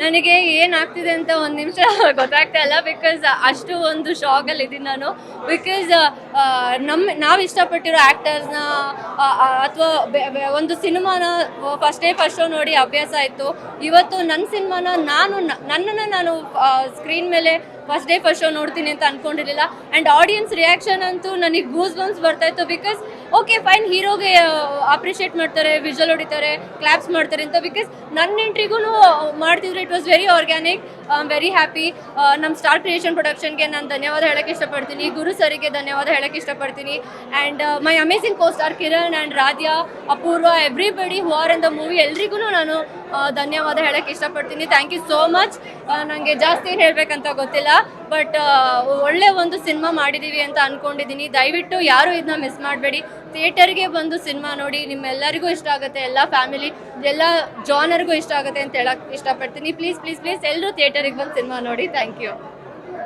ನನಗೆ ಏನಾಗ್ತಿದೆ ಅಂತ ಒಂದು ನಿಮಿಷ ಗೊತ್ತಾಗ್ತಾ ಇಲ್ಲ ಬಿಕಾಸ್ ಅಷ್ಟು ಒಂದು ಶಾಕಲ್ಲಿ ಇದ್ದೀನಿ ನಾನು. ಬಿಕಾಸ್ ನಮ್ಮ ನಾವು ಇಷ್ಟಪಟ್ಟಿರೋ ಆ್ಯಕ್ಟರ್ಸ್ನ ಅಥವಾ ಒಂದು ಸಿನಿಮಾನ ಫಸ್ಟ್ ಡೇ ಫಸ್ಟ್ ಶೋ ನೋಡಿ ಅಭ್ಯಾಸ ಆಯಿತು. ಇವತ್ತು ನನ್ನ ಸಿನಿಮಾನ ನಾನು ನನ್ನನ್ನು ನಾನು ಸ್ಕ್ರೀನ್ ಮೇಲೆ ಫಸ್ಟ್ ಡೇ ಫಸ್ಟ್ ಶೋ ನೋಡ್ತೀನಿ ಅಂತ ಅನ್ಕೊಂಡಿರಲಿಲ್ಲ. ಆ್ಯಂಡ್ ಆಡಿಯನ್ಸ್ ರಿಯಾಕ್ಷನ್ ಅಂತೂ ನನಗೆ ಗೂಸ್ ಬಂಪ್ಸ್ ಬರ್ತಾಯಿತ್ತು ಬಿಕಾಸ್ ಓಕೆ ಫೈನ್ ಹೀರೋಗೆ ಅಪ್ರಿಷಿಯೇಟ್ ಮಾಡ್ತಾರೆ ವಿಜುವಲ್ ಹೊಡಿತಾರೆ ಕ್ಲಾಪ್ಸ್ ಮಾಡ್ತಾರೆ ಅಂತ ಬಿಕಾಸ್ ನನ್ನ ಎಂಟ್ರಿಗೂ ಮಾಡ್ತಿದ್ರು. It was very organic very happy ನಮ್ಮ ಸ್ಟಾರ್ ಕ್ರಿಯೇಷನ್ ಪ್ರೊಡಕ್ಷನ್ಗೆ ನಾನು ಧನ್ಯವಾದ ಹೇಳೋಕ್ಕೆ ಇಷ್ಟಪಡ್ತೀನಿ. ಗುರು ಸರಿಗೆ ಧನ್ಯವಾದ ಹೇಳೋಕ್ಕೆ ಇಷ್ಟಪಡ್ತೀನಿ. And my amazing cast are Kiran and Radhya Apoorva everybody who are in the movie ಎಲ್ರಿಗೂ ನಾನು ಧನ್ಯವಾದ ಹೇಳೋಕ್ಕೆ ಇಷ್ಟಪಡ್ತೀನಿ. ಥ್ಯಾಂಕ್ ಯು ಸೋ ಮಚ್ ನನಗೆ ಜಾಸ್ತಿ ಏನು ಹೇಳಬೇಕಂತ ಗೊತ್ತಿಲ್ಲ. ಬಟ್ ಒಳ್ಳೆ ಒಂದು ಸಿನಿಮಾ ಮಾಡಿದ್ದೀವಿ ಅಂತ ಅಂದ್ಕೊಂಡಿದ್ದೀನಿ ದಯವಿಟ್ಟು ಯಾರೂ ಇದನ್ನ ಮಿಸ್ ಮಾಡಬೇಡಿ. ಥಿಯೇಟರ್ಗೆ ಬಂದು ಸಿನಿಮಾ ನೋಡಿ, ನಿಮ್ಮೆಲ್ಲರಿಗೂ ಇಷ್ಟ ಆಗುತ್ತೆ, ಎಲ್ಲ ಫ್ಯಾಮಿಲಿ, ಎಲ್ಲ ಜಾನರ್ಗೂ ಇಷ್ಟ ಆಗುತ್ತೆ ಅಂತ ಹೇಳಕ್ಕೆ ಇಷ್ಟಪಡ್ತೀನಿ. ಪ್ಲೀಸ್ ಪ್ಲೀಸ್ ಪ್ಲೀಸ್ ಎಲ್ಲರೂ ಥಿಯೇಟರಿಗೆ ಬಂದು ಸಿನಿಮಾ ನೋಡಿ. Thank you.